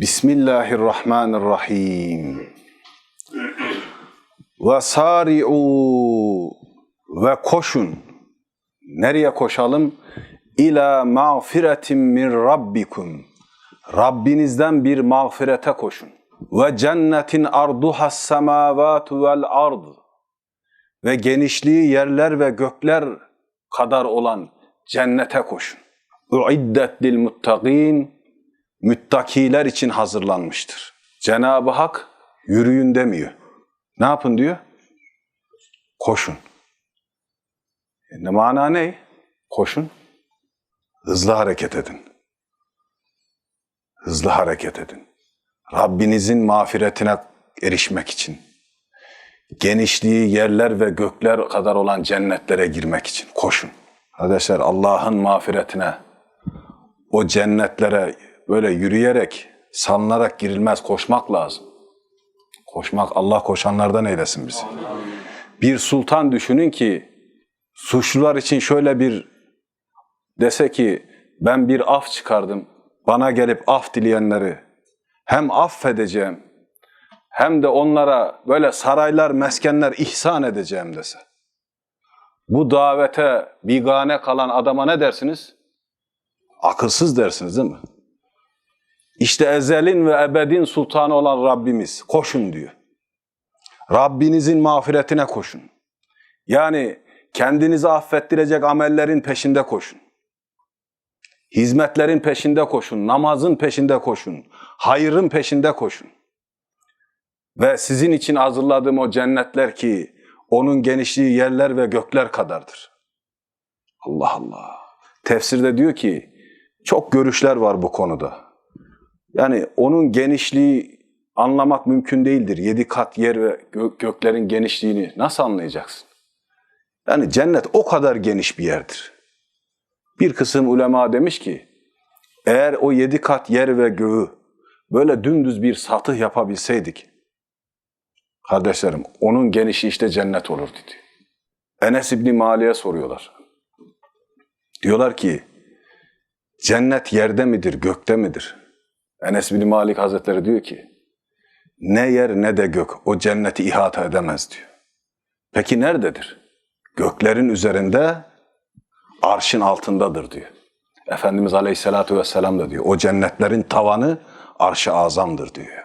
Bismillahirrahmanirrahim. Ve sari'u ve koşun. Nereye koşalım? İla mağfiretin min rabbikum. Rabbinizden bir mağfirete koşun. Ve cennetin arduhas semavatu vel ard. Ve genişliği yerler ve gökler kadar olan cennete koşun. Uiddet lil muttaqin. Müttakiler için hazırlanmıştır. Cenab-ı Hak yürüyün demiyor. Ne yapın diyor? Koşun. E ne mana ne? Koşun. Hızlı hareket edin. Hızlı hareket edin. Rabbinizin mağfiretine erişmek için. Genişliği yerler ve gökler kadar olan cennetlere girmek için koşun. Kardeşler Allah'ın mağfiretine, o cennetlere böyle yürüyerek, salınarak girilmez, koşmak lazım. Koşmak, Allah koşanlardan eylesin bizi. Bir sultan düşünün ki, suçlular için şöyle bir dese ki, ben bir af çıkardım, bana gelip af dileyenleri hem affedeceğim, hem de onlara böyle saraylar, meskenler ihsan edeceğim dese. Bu davete bigane kalan adama ne dersiniz? Akılsız dersiniz değil mi? İşte ezelin ve ebedin sultanı olan Rabbimiz koşun diyor. Rabbinizin mağfiretine koşun. Yani kendinizi affettirecek amellerin peşinde koşun. Hizmetlerin peşinde koşun, namazın peşinde koşun, hayırın peşinde koşun. Ve sizin için hazırladığım o cennetler ki onun genişliği yerler ve gökler kadardır. Allah Allah. Tefsirde diyor ki çok görüşler var bu konuda. Yani onun genişliği anlamak mümkün değildir. Yedi kat yer ve gö- göklerin genişliğini nasıl anlayacaksın? Yani cennet o kadar geniş bir yerdir. Bir kısım ulema demiş ki, eğer o yedi kat yer ve göğü böyle dümdüz bir satıh yapabilseydik, kardeşlerim onun genişi işte cennet olur dedi. Enes İbni Mali'ye soruyorlar. Diyorlar ki, cennet yerde midir, gökte midir? Enes bin Malik Hazretleri diyor ki, ne yer ne de gök o cenneti ihata edemez diyor. Peki nerededir? Göklerin üzerinde, arşın altındadır diyor. Efendimiz Aleyhisselatü Vesselam da diyor, o cennetlerin tavanı arş-ı azamdır diyor.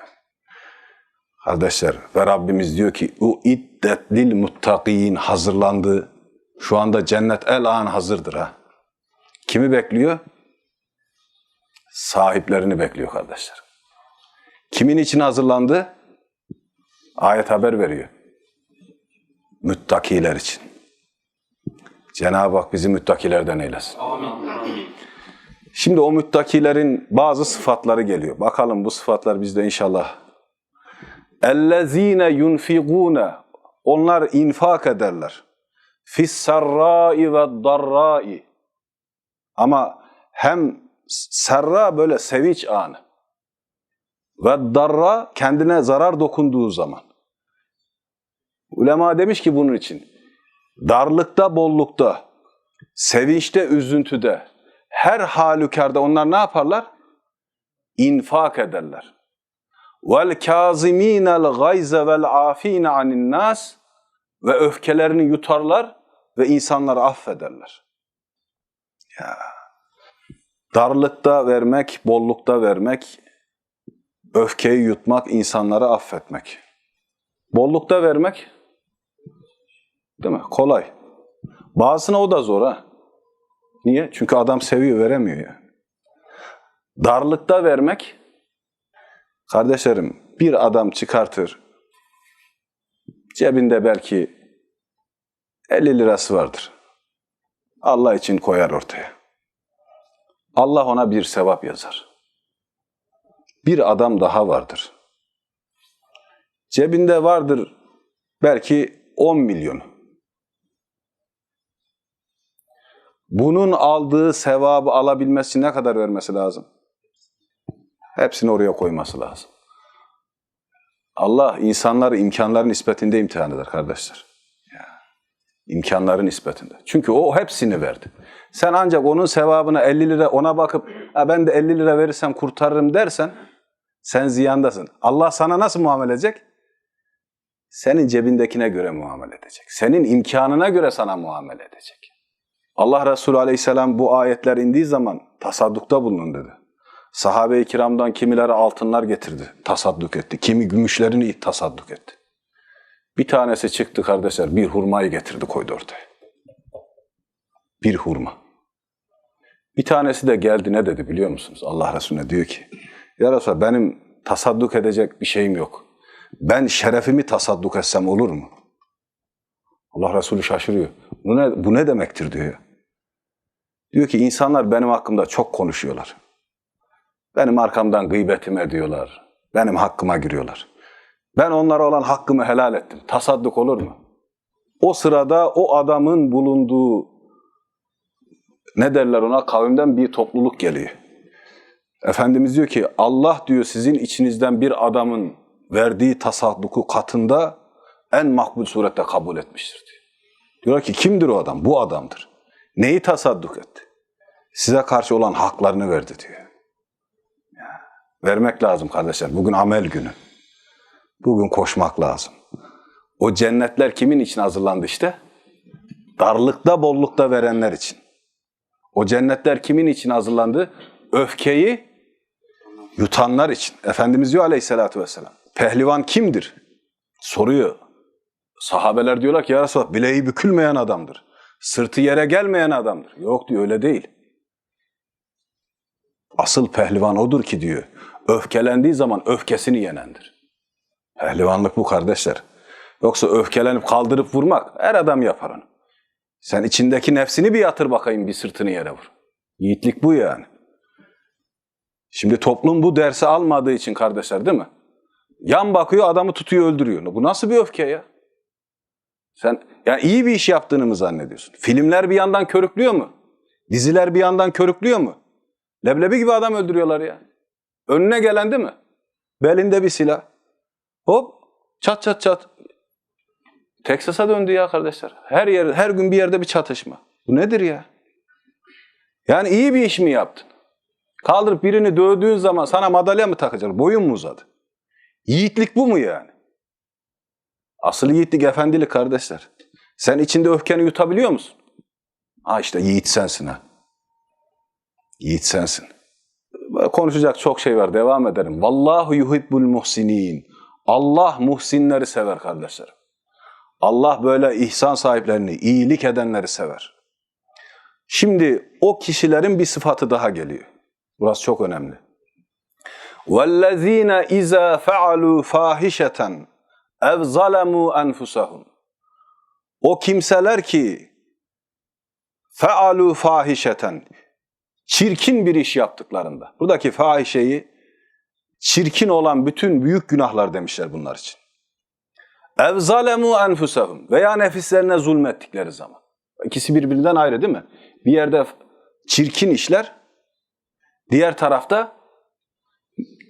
Kardeşler ve Rabbimiz diyor ki, o iddet lil muttakin hazırlandı. Şu anda cennet el an hazırdır ha. Kimi bekliyor? sahiplerini bekliyor kardeşler. Kimin için hazırlandı? Ayet haber veriyor. Müttakiler için. Cenab-ı Hak bizi müttakilerden eylesin. Şimdi o müttakilerin bazı sıfatları geliyor. Bakalım bu sıfatlar bizde inşallah. اَلَّذ۪ينَ يُنْفِقُونَ Onlar infak ederler. فِي ve darrai. Ama hem serra böyle sevinç anı. Ve darra kendine zarar dokunduğu zaman. Ulema demiş ki bunun için darlıkta, bollukta, sevinçte, üzüntüde, her halükarda onlar ne yaparlar? İnfak ederler. Vel kâzimînel gayze vel afîne anin nas ve öfkelerini yutarlar ve insanları affederler. Ya Darlıkta vermek, bollukta vermek, öfkeyi yutmak, insanları affetmek. Bollukta vermek, değil mi? Kolay. Bazısına o da zor ha. Niye? Çünkü adam seviyor, veremiyor yani. Darlıkta vermek, kardeşlerim bir adam çıkartır, cebinde belki 50 lirası vardır. Allah için koyar ortaya. Allah ona bir sevap yazar. Bir adam daha vardır. Cebinde vardır belki 10 milyon. Bunun aldığı sevabı alabilmesi ne kadar vermesi lazım? Hepsini oraya koyması lazım. Allah insanları imkanların nispetinde imtihan eder kardeşler. İmkanların nispetinde. Çünkü o hepsini verdi. Sen ancak onun sevabına 50 lira ona bakıp ben de 50 lira verirsem kurtarırım dersen Sen ziyandasın. Allah sana nasıl muamele edecek? Senin cebindekine göre muamele edecek. Senin imkanına göre sana muamele edecek. Allah Resulü Aleyhisselam bu ayetler indiği zaman tasaddukta bulunun dedi. Sahabe-i kiramdan kimileri altınlar getirdi, tasadduk etti. Kimi gümüşlerini tasadduk etti. Bir tanesi çıktı kardeşler, bir hurmayı getirdi koydu ortaya. Bir hurma. Bir tanesi de geldi ne dedi biliyor musunuz? Allah Resulüne diyor ki, Ya Resulallah benim tasadduk edecek bir şeyim yok. Ben şerefimi tasadduk etsem olur mu? Allah Resulü şaşırıyor. Bu ne, bu ne demektir diyor. Diyor ki insanlar benim hakkımda çok konuşuyorlar. Benim arkamdan gıybetimi ediyorlar. Benim hakkıma giriyorlar. Ben onlara olan hakkımı helal ettim. Tasadduk olur mu? O sırada o adamın bulunduğu ne derler ona kavimden bir topluluk geliyor. Efendimiz diyor ki Allah diyor sizin içinizden bir adamın verdiği tasadduku katında en makbul surette kabul etmiştir diyor. Diyor ki kimdir o adam? Bu adamdır. Neyi tasadduk etti? Size karşı olan haklarını verdi diyor. Vermek lazım kardeşler. Bugün amel günü. Bugün koşmak lazım. O cennetler kimin için hazırlandı işte? Darlıkta bollukta verenler için. O cennetler kimin için hazırlandı? Öfkeyi yutanlar için. Efendimiz diyor aleyhissalatü vesselam. Pehlivan kimdir? Soruyor. Sahabeler diyorlar ki ya Resulallah bileği bükülmeyen adamdır. Sırtı yere gelmeyen adamdır. Yok diyor öyle değil. Asıl pehlivan odur ki diyor. Öfkelendiği zaman öfkesini yenendir. Pehlivanlık bu kardeşler. Yoksa öfkelenip kaldırıp vurmak her adam yapar onu. Sen içindeki nefsini bir yatır bakayım bir sırtını yere vur. Yiğitlik bu yani. Şimdi toplum bu dersi almadığı için kardeşler değil mi? Yan bakıyor adamı tutuyor öldürüyor. Bu nasıl bir öfke ya? Sen yani iyi bir iş yaptığını mı zannediyorsun? Filmler bir yandan körüklüyor mu? Diziler bir yandan körüklüyor mu? Leblebi gibi adam öldürüyorlar ya. Önüne gelen değil mi? Belinde bir silah. Hop çat çat çat. Teksas'a döndü ya kardeşler. Her yer, her gün bir yerde bir çatışma. Bu nedir ya? Yani iyi bir iş mi yaptın? Kaldırıp birini dövdüğün zaman sana madalya mı takacak? Boyun mu uzadı? Yiğitlik bu mu yani? Asıl yiğitlik efendilik kardeşler. Sen içinde öfkeni yutabiliyor musun? Ha işte yiğit sensin ha. Yiğit sensin. Böyle konuşacak çok şey var. Devam edelim. Vallahu yuhibbul muhsinin. Allah muhsinleri sever kardeşlerim. Allah böyle ihsan sahiplerini, iyilik edenleri sever. Şimdi o kişilerin bir sıfatı daha geliyor. Burası çok önemli. وَالَّذ۪ينَ اِذَا فَعَلُوا فَاحِشَةً اَوْ ظَلَمُوا أَنْفُسَهُمْ O kimseler ki fealu fahişeten çirkin bir iş yaptıklarında. Buradaki fahişeyi çirkin olan bütün büyük günahlar demişler bunlar için. Ev zalemu enfusahum veya nefislerine zulmettikleri zaman. İkisi birbirinden ayrı değil mi? Bir yerde çirkin işler, diğer tarafta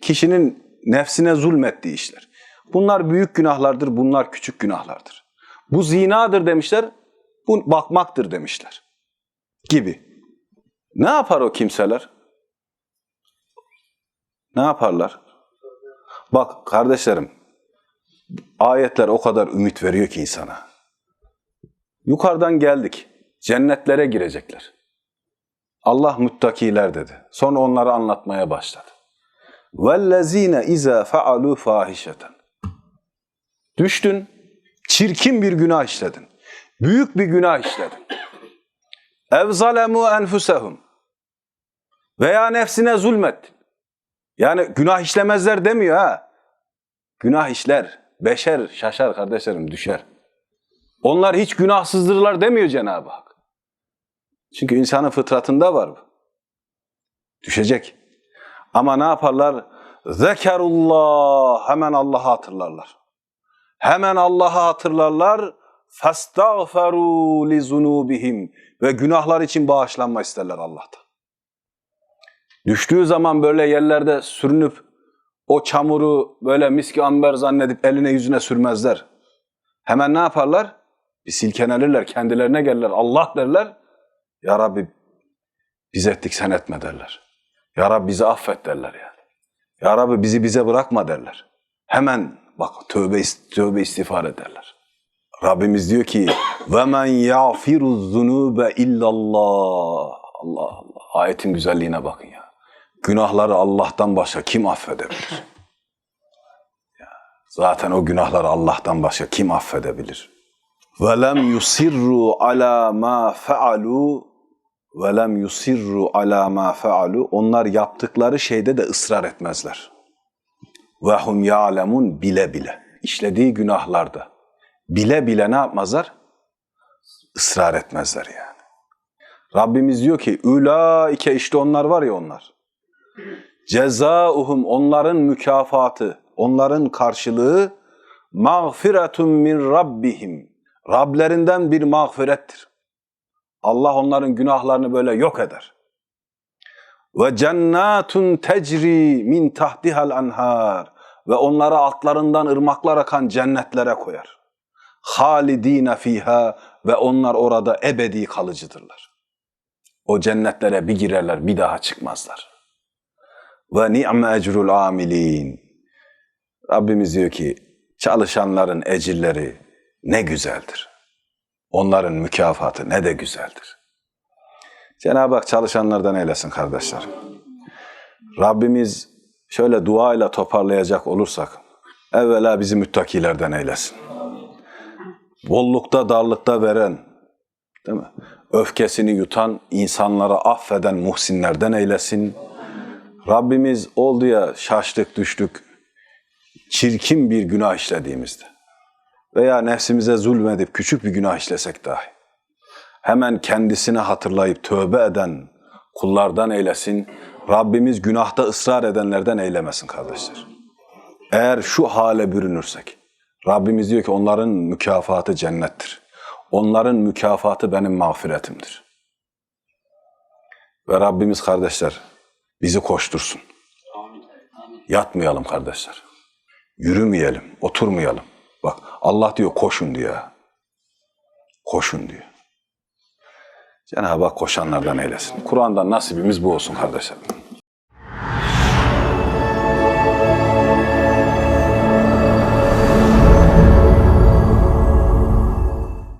kişinin nefsine zulmettiği işler. Bunlar büyük günahlardır, bunlar küçük günahlardır. Bu zinadır demişler, bu bakmaktır demişler. Gibi. Ne yapar o kimseler? Ne yaparlar? Bak kardeşlerim, ayetler o kadar ümit veriyor ki insana. Yukarıdan geldik, cennetlere girecekler. Allah muttakiler dedi. Sonra onları anlatmaya başladı. وَالَّذ۪ينَ اِذَا فَعَلُوا فَاحِشَةً Düştün, çirkin bir günah işledin. Büyük bir günah işledin. اَوْ ظَلَمُوا أَنْفُسَهُمْ Veya nefsine zulmettin. Yani günah işlemezler demiyor ha. Günah işler. Beşer şaşar kardeşlerim düşer. Onlar hiç günahsızdırlar demiyor Cenab-ı Hak. Çünkü insanın fıtratında var bu. Düşecek. Ama ne yaparlar? Zekerullah. Hemen Allah'ı hatırlarlar. Hemen Allah'ı hatırlarlar. Festağferu li zunubihim. Ve günahlar için bağışlanma isterler Allah'tan. Düştüğü zaman böyle yerlerde sürünüp o çamuru böyle miski amber zannedip eline yüzüne sürmezler. Hemen ne yaparlar? Bir silkelenirler, kendilerine gelirler. Allah derler. Ya Rabbi biz ettik sen etme derler. Ya Rabbi bizi affet derler yani. Ya Rabbi bizi bize bırakma derler. Hemen bak tövbe, tövbe istiğfar ederler. Rabbimiz diyor ki ve men yağfiru zunube illallah. Allah Allah. Ayetin güzelliğine bakın ya. Günahları Allah'tan başka kim affedebilir? Zaten o günahları Allah'tan başka kim affedebilir? Ve lem yusirru ala ma faalu ve lem yusirru ala ma faalu. Onlar yaptıkları şeyde de ısrar etmezler. Ve hum ya'lemun bile bile. İşlediği günahlarda bile bile ne yapmazlar? Israr etmezler yani. Rabbimiz diyor ki ulaike işte onlar var ya onlar. Cezauhum onların mükafatı, onların karşılığı mağfiretun min rabbihim. Rablerinden bir mağfirettir. Allah onların günahlarını böyle yok eder. Ve cennetun tecri min tahtihal anhar ve onları altlarından ırmaklar akan cennetlere koyar. Halidine fiha ve onlar orada ebedi kalıcıdırlar. O cennetlere bir girerler bir daha çıkmazlar. Ve ni'me ecrul amilin. Rabbimiz diyor ki çalışanların ecirleri ne güzeldir. Onların mükafatı ne de güzeldir. Cenab-ı Hak çalışanlardan eylesin kardeşler. Rabbimiz şöyle duayla toparlayacak olursak evvela bizi müttakilerden eylesin. Bollukta darlıkta veren, değil mi? Öfkesini yutan, insanlara affeden muhsinlerden eylesin. Rabbimiz oldu ya şaştık düştük, çirkin bir günah işlediğimizde veya nefsimize zulmedip küçük bir günah işlesek dahi hemen kendisine hatırlayıp tövbe eden kullardan eylesin. Rabbimiz günahta ısrar edenlerden eylemesin kardeşler. Eğer şu hale bürünürsek, Rabbimiz diyor ki onların mükafatı cennettir. Onların mükafatı benim mağfiretimdir. Ve Rabbimiz kardeşler bizi koştursun. Yatmayalım kardeşler. Yürümeyelim, oturmayalım. Bak Allah diyor koşun diyor. Koşun diyor. Cenab-ı Hak koşanlardan eylesin. Kur'an'dan nasibimiz bu olsun kardeşlerim.